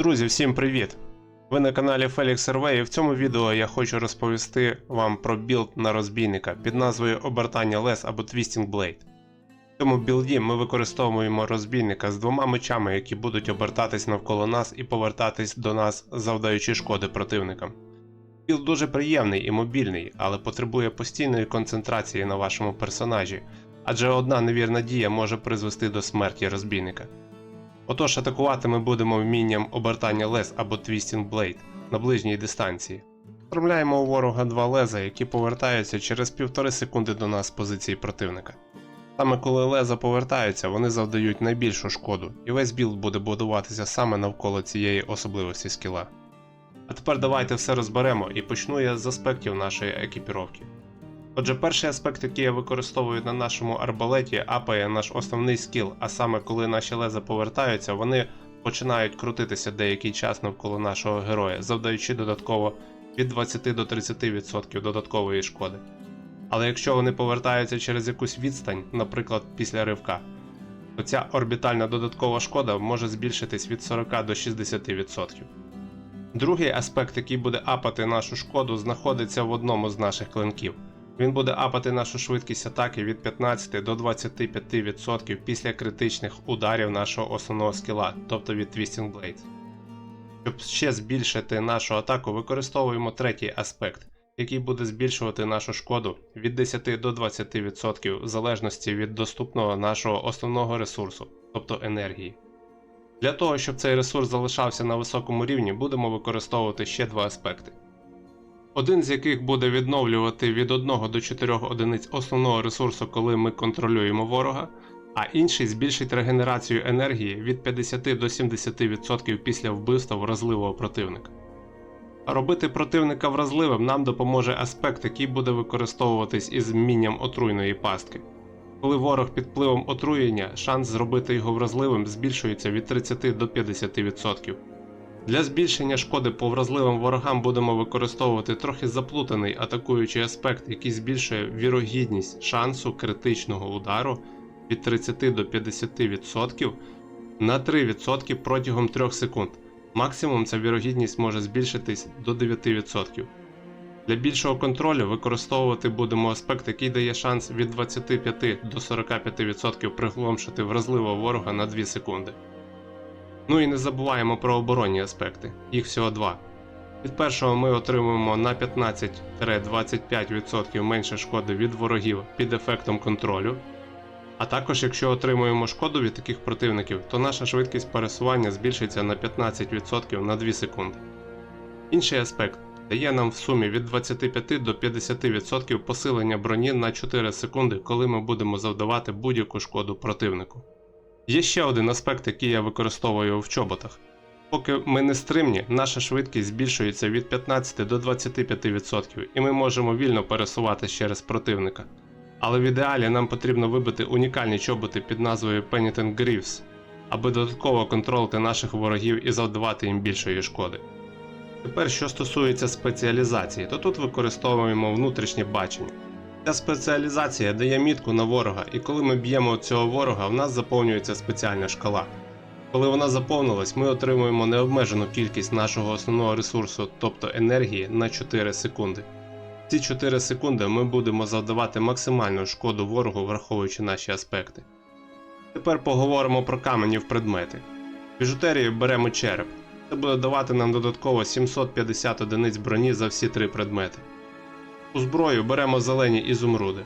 Друзі, всім привіт! Ви на каналі Felix Survey і в цьому відео я хочу розповісти вам про білд на розбійника під назвою обертання лес або Twisting Blade. В цьому білді ми використовуємо розбійника з двома мечами, які будуть обертатись навколо нас і повертатись до нас, завдаючи шкоди противникам. Білд дуже приємний і мобільний, але потребує постійної концентрації на вашому персонажі, адже одна невірна дія може призвести до смерті розбійника. Отож, атакувати ми будемо вмінням обертання лез або Twisting Blade на ближній дистанції. Встромляємо у ворога два леза, які повертаються через півтори секунди до нас з позиції противника. Саме коли леза повертаються, вони завдають найбільшу шкоду, і весь білд буде будуватися саме навколо цієї особливості скіла. А тепер давайте все розберемо і почну я з аспектів нашої екіпіровки. Отже, перший аспект, який я використовую на нашому арбалеті, апає наш основний скіл, а саме коли наші леза повертаються, вони починають крутитися деякий час навколо нашого героя, завдаючи додатково від 20 до 30% додаткової шкоди. Але якщо вони повертаються через якусь відстань, наприклад після ривка, то ця орбітальна додаткова шкода може збільшитись від 40 до 60%. Другий аспект, який буде апати нашу шкоду, знаходиться в одному з наших клинків. Він буде апати нашу швидкість атаки від 15 до 25% після критичних ударів нашого основного скіла, тобто від Twisting Blades. Щоб ще збільшити нашу атаку, використовуємо третій аспект, який буде збільшувати нашу шкоду від 10 до 20% в залежності від доступного нашого основного ресурсу, тобто енергії. Для того, щоб цей ресурс залишався на високому рівні, будемо використовувати ще два аспекти один з яких буде відновлювати від 1 до 4 одиниць основного ресурсу, коли ми контролюємо ворога, а інший збільшить регенерацію енергії від 50 до 70% після вбивства вразливого противника. Робити противника вразливим нам допоможе аспект, який буде використовуватись із вмінням отруйної пастки. Коли ворог під впливом отруєння, шанс зробити його вразливим збільшується від 30 до 50%. Для збільшення шкоди по вразливим ворогам будемо використовувати трохи заплутаний атакуючий аспект, який збільшує вірогідність шансу критичного удару від 30 до 50% на 3% протягом 3 секунд. Максимум ця вірогідність може збільшитись до 9%. Для більшого контролю використовувати будемо аспект, який дає шанс від 25 до 45% пригломшити вразливого ворога на 2 секунди. Ну і не забуваємо про оборонні аспекти, їх всього два. Від першого ми отримуємо на 15-25% менше шкоди від ворогів під ефектом контролю. А також, якщо отримуємо шкоду від таких противників, то наша швидкість пересування збільшиться на 15% на 2 секунди. Інший аспект дає нам в сумі від 25 до 50% посилення броні на 4 секунди, коли ми будемо завдавати будь-яку шкоду противнику. Є ще один аспект, який я використовую в чоботах. Поки ми не стримні, наша швидкість збільшується від 15 до 25%, і ми можемо вільно пересуватися через противника. Але в ідеалі нам потрібно вибити унікальні чоботи під назвою Penitent Greaves, аби додатково контролити наших ворогів і завдавати їм більшої шкоди. Тепер, що стосується спеціалізації, то тут використовуємо внутрішнє бачення. Ця спеціалізація дає мітку на ворога, і коли ми б'ємо цього ворога, в нас заповнюється спеціальна шкала. Коли вона заповнилась, ми отримуємо необмежену кількість нашого основного ресурсу, тобто енергії, на 4 секунди. Ці 4 секунди ми будемо завдавати максимальну шкоду ворогу, враховуючи наші аспекти. Тепер поговоримо про камені в предмети. Біжутерію беремо череп. Це буде давати нам додатково 750 одиниць броні за всі три предмети. У зброю беремо зелені ізумруди.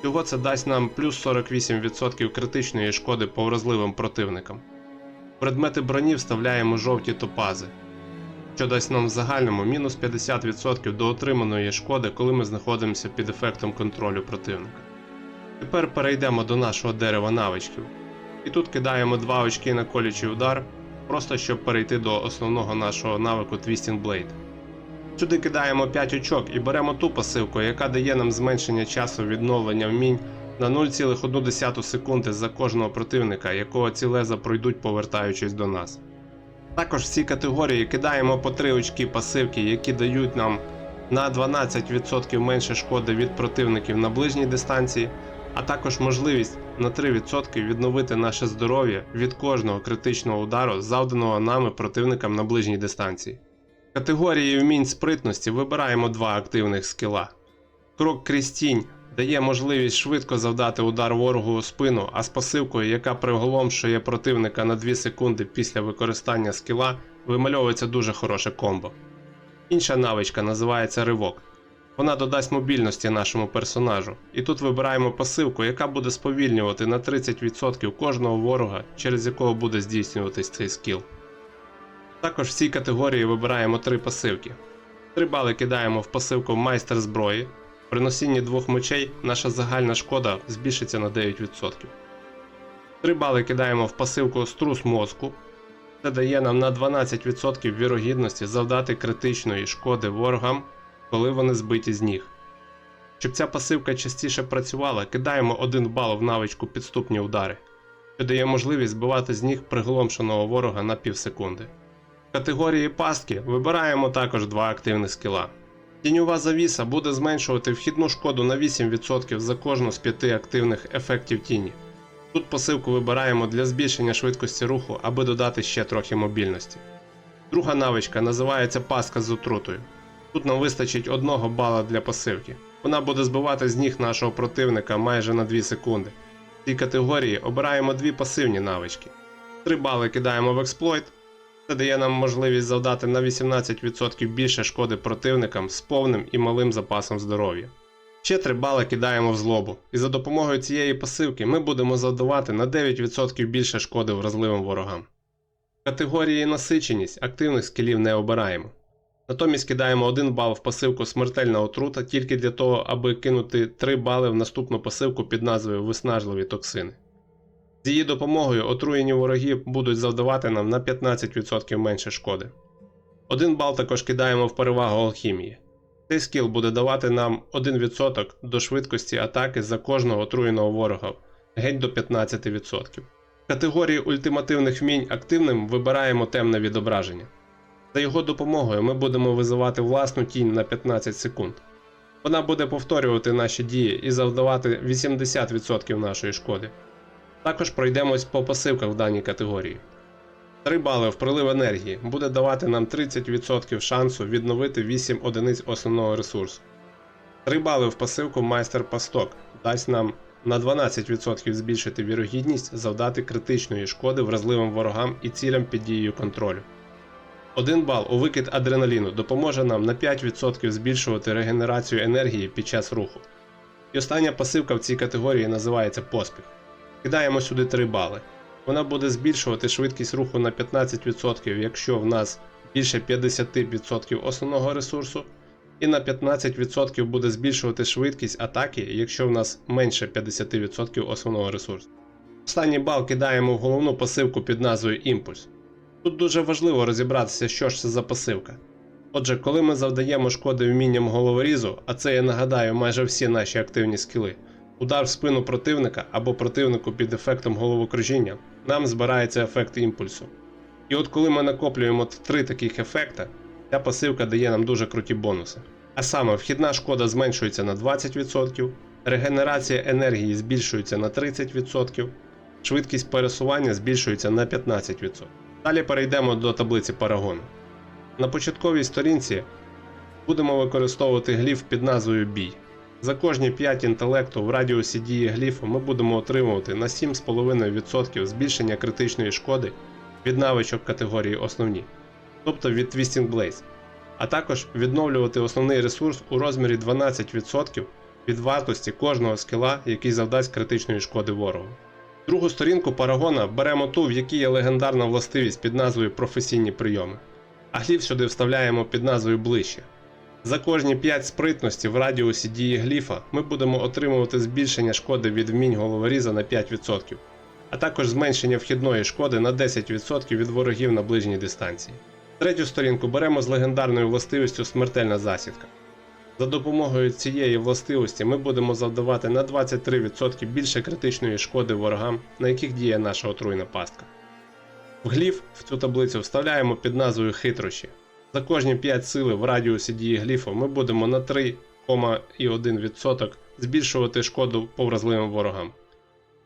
Всього це дасть нам плюс 48% критичної шкоди по вразливим противникам. Предмети броні вставляємо жовті топази, що дасть нам в загальному мінус 50% до отриманої шкоди, коли ми знаходимося під ефектом контролю противника. Тепер перейдемо до нашого дерева навичків. І тут кидаємо 2 очки на колючий удар, просто щоб перейти до основного нашого навику Twisting Blade. Сюди кидаємо 5 очок і беремо ту пасивку, яка дає нам зменшення часу відновлення вмінь на 0,1 секунди за кожного противника, якого ці леза пройдуть повертаючись до нас. Також в цій категорії кидаємо по 3 очки пасивки, які дають нам на 12% менше шкоди від противників на ближній дистанції, а також можливість на 3% відновити наше здоров'я від кожного критичного удару, завданого нами противникам на ближній дистанції. Категорії вмінь спритності вибираємо два активних скіла. Крок крізь тінь дає можливість швидко завдати удар ворогу у спину, а з пасивкою, яка приголомшує противника на 2 секунди після використання скіла, вимальовується дуже хороше комбо. Інша навичка називається ривок. Вона додасть мобільності нашому персонажу, і тут вибираємо пасивку, яка буде сповільнювати на 30% кожного ворога, через якого буде здійснюватись цей скіл. Також в цій категорії вибираємо три пасивки. 3 бали кидаємо в пасивку майстер зброї. При носінні двох мечей наша загальна шкода збільшиться на 9%. 3 бали кидаємо в пасивку струс мозку. Це дає нам на 12% вірогідності завдати критичної шкоди ворогам, коли вони збиті з ніг. Щоб ця пасивка частіше працювала, кидаємо 1 бал в навичку підступні удари, що дає можливість збивати з ніг приголомшеного ворога на півсекунди. В категорії пастки вибираємо також два активних скіла. Тіньова завіса буде зменшувати вхідну шкоду на 8% за кожну з п'яти активних ефектів тіні. Тут посилку вибираємо для збільшення швидкості руху, аби додати ще трохи мобільності. Друга навичка називається паска з отрутою. Тут нам вистачить 1 бала для пасивки. Вона буде збивати з ніг нашого противника майже на 2 секунди. В цій категорії обираємо дві пасивні навички. 3 бали кидаємо в експлойт. Це дає нам можливість завдати на 18% більше шкоди противникам з повним і малим запасом здоров'я. Ще 3 бали кидаємо в злобу, і за допомогою цієї пасивки ми будемо завдавати на 9% більше шкоди вразливим ворогам. Категорії насиченість активних скілів не обираємо. Натомість кидаємо 1 бал в пасивку смертельна отрута тільки для того, аби кинути 3 бали в наступну пасивку під назвою Виснажливі токсини. З її допомогою отруєні вороги будуть завдавати нам на 15% менше шкоди. Один бал також кидаємо в перевагу алхімії. Цей скіл буде давати нам 1% до швидкості атаки за кожного отруєного ворога, геть до 15%. В категорії ультимативних вмінь активним вибираємо темне відображення. За його допомогою ми будемо визивати власну тінь на 15 секунд. Вона буде повторювати наші дії і завдавати 80% нашої шкоди. Також пройдемось по пасивках в даній категорії. 3 бали в прилив енергії буде давати нам 30% шансу відновити 8 одиниць основного ресурсу. 3 бали в пасивку майстер пасток дасть нам на 12% збільшити вірогідність завдати критичної шкоди вразливим ворогам і цілям під дією контролю. 1 бал у викид адреналіну допоможе нам на 5% збільшувати регенерацію енергії під час руху. І остання пасивка в цій категорії називається поспіх. Кидаємо сюди 3 бали. Вона буде збільшувати швидкість руху на 15%, якщо в нас більше 50% основного ресурсу, і на 15% буде збільшувати швидкість атаки, якщо в нас менше 50% основного ресурсу. Останній бал кидаємо в головну пасивку під назвою Імпульс. Тут дуже важливо розібратися, що ж це за пасивка. Отже, коли ми завдаємо шкоди вмінням головорізу, а це я нагадаю майже всі наші активні скіли, удар в спину противника або противнику під ефектом головокружіння, нам збирається ефект імпульсу. І от коли ми накоплюємо три таких ефекта, ця пасивка дає нам дуже круті бонуси. А саме вхідна шкода зменшується на 20%, регенерація енергії збільшується на 30%, швидкість пересування збільшується на 15%. Далі перейдемо до таблиці парагону. На початковій сторінці будемо використовувати гліф під назвою Бій. За кожні 5 інтелекту в радіусі дії гліфу ми будемо отримувати на 7,5% збільшення критичної шкоди від навичок категорії основні, тобто від Twisting Blaze, а також відновлювати основний ресурс у розмірі 12% від вартості кожного скіла, який завдасть критичної шкоди ворогу. Другу сторінку парагона беремо ту, в якій є легендарна властивість під назвою професійні прийоми, а гліф сюди вставляємо під назвою ближче. За кожні 5 спритності в радіусі дії гліфа ми будемо отримувати збільшення шкоди від вмінь головоріза на 5%, а також зменшення вхідної шкоди на 10% від ворогів на ближній дистанції. Третю сторінку беремо з легендарною властивістю смертельна засідка. За допомогою цієї властивості ми будемо завдавати на 23% більше критичної шкоди ворогам, на яких діє наша отруйна пастка. В гліф в цю таблицю вставляємо під назвою хитрощі. За кожні 5 сили в радіусі дії гліфу ми будемо на 3,1% збільшувати шкоду по вразливим ворогам.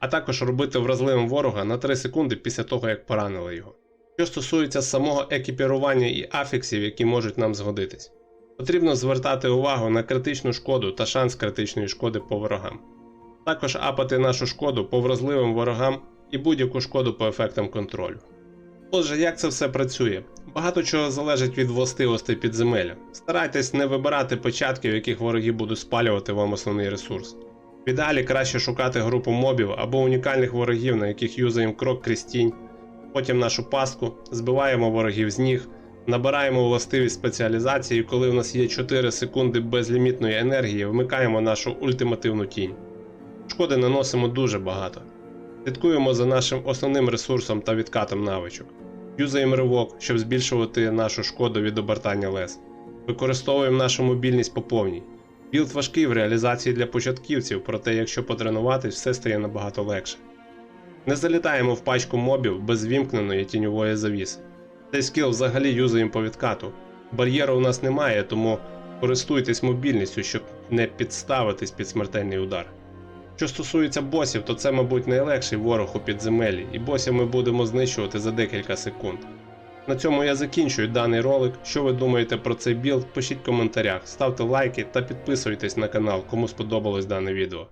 а також робити вразливим ворога на 3 секунди після того, як поранили його. Що стосується самого екіпірування і афіксів, які можуть нам згодитись, потрібно звертати увагу на критичну шкоду та шанс критичної шкоди по ворогам. Також апати нашу шкоду по вразливим ворогам і будь-яку шкоду по ефектам контролю. Отже, як це все працює? Багато чого залежить від властивостей підземелля. Старайтесь не вибирати початки, в яких вороги будуть спалювати вам основний ресурс. В ідеалі краще шукати групу мобів або унікальних ворогів, на яких юзаємо крок крізь тінь, потім нашу пастку, збиваємо ворогів з ніг, набираємо властивість спеціалізації, і коли в нас є 4 секунди безлімітної енергії, вмикаємо нашу ультимативну тінь. Шкоди наносимо дуже багато. Слідкуємо за нашим основним ресурсом та відкатом навичок. Юзаємо ривок, щоб збільшувати нашу шкоду від обертання лез. Використовуємо нашу мобільність по повній. Білд важкий в реалізації для початківців, проте якщо потренуватись, все стає набагато легше. Не залітаємо в пачку мобів без вімкненої тіньової завіси. Цей скіл взагалі юзаємо по відкату. Бар'єру у нас немає, тому користуйтесь мобільністю, щоб не підставитись під смертельний удар. Що стосується босів, то це, мабуть, найлегший ворог у підземеллі, і босів ми будемо знищувати за декілька секунд. На цьому я закінчую даний ролик. Що ви думаєте про цей білд, пишіть в коментарях, ставте лайки та підписуйтесь на канал, кому сподобалось дане відео.